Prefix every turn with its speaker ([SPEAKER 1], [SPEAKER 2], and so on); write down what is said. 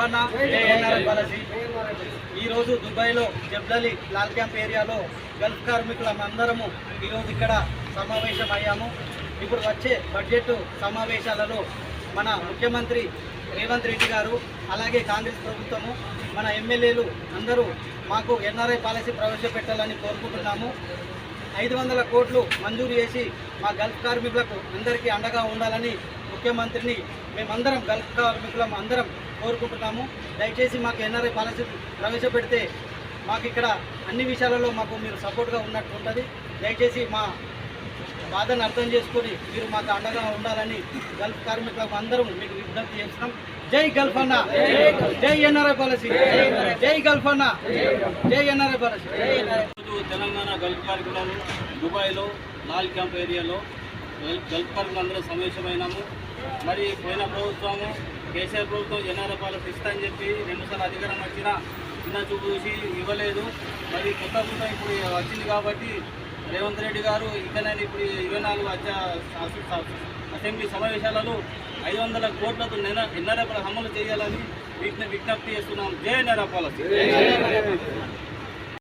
[SPEAKER 1] Aparna KNRF ఈరోజు దుబాయ్లో జబ్దలి లాల్ క్యాంప్ ఏరియాలో గల్ఫ్ కార్మికులం అందరము ఈరోజు ఇక్కడ సమావేశం అయ్యాము ఇప్పుడు వచ్చే బడ్జెట్ సమావేశాలలో మన ముఖ్యమంత్రి రేవంత్ రెడ్డి గారు అలాగే కాంగ్రెస్ ప్రభుత్వము మన ఎమ్మెల్యేలు అందరూ మాకు ఎన్ఆర్ఐ పాలసీ ప్రవేశపెట్టాలని కోరుకుంటున్నాము. ఐదు వందల కోట్లు మంజూరు చేసి మా గల్ఫ్ కార్మికులకు అందరికీ అండగా ఉండాలని ముఖ్యమంత్రిని మేమందరం గల్ఫ్ కార్మికులం అందరం కోరుకుంటున్నాము. దయచేసి మాకు ఎన్ఆర్ఐ పాలసీ ప్రవేశపెడితే మాకు ఇక్కడ అన్ని విషయాలలో మాకు మీరు సపోర్ట్గా ఉన్నట్టు ఉంటుంది. దయచేసి మా బాధను అర్థం చేసుకొని మీరు మాకు అండగా ఉండాలని గల్ఫ్ కార్మికులకు అందరం మీకు విజ్ఞప్తి చేస్తున్నాం. జై గల్ఫ్ అన్న జై ఎన్ఆర్ఐ పాలసీ జై గల్ఫ్ అన్న జై ఎన్ఆర్ఐ పాలసీ.
[SPEAKER 2] తెలంగాణ గల్ఫ్ కార్మికులను దుబాయ్లో లాల్ క్యాంప్ ఏరియాలో గల్- సమావేశమైనాము. మరి పోయిన ప్రభుత్వము కేసీఆర్ ప్రభుత్వం జనాల పాలకు ఇస్తా అని చెప్పి రెండుసార్లు అధికారం వచ్చినా చిన్న చూపు చూసి ఇవ్వలేదు. మరి కొత్త ప్రభుత్వం ఇప్పుడు వచ్చింది కాబట్టి రేవంత్ రెడ్డి గారు ఇకనే ఇప్పుడు ఇరవై నాలుగు వచ్చే అసెంబ్లీ సమావేశాలలో ఐదు వందల కోట్లతో నెల పాలసీ అమలు చేయాలని విజ్ఞ విజ్ఞప్తి చేస్తున్నాం. జై ఎన్ఆర్ఐ పాలసీ.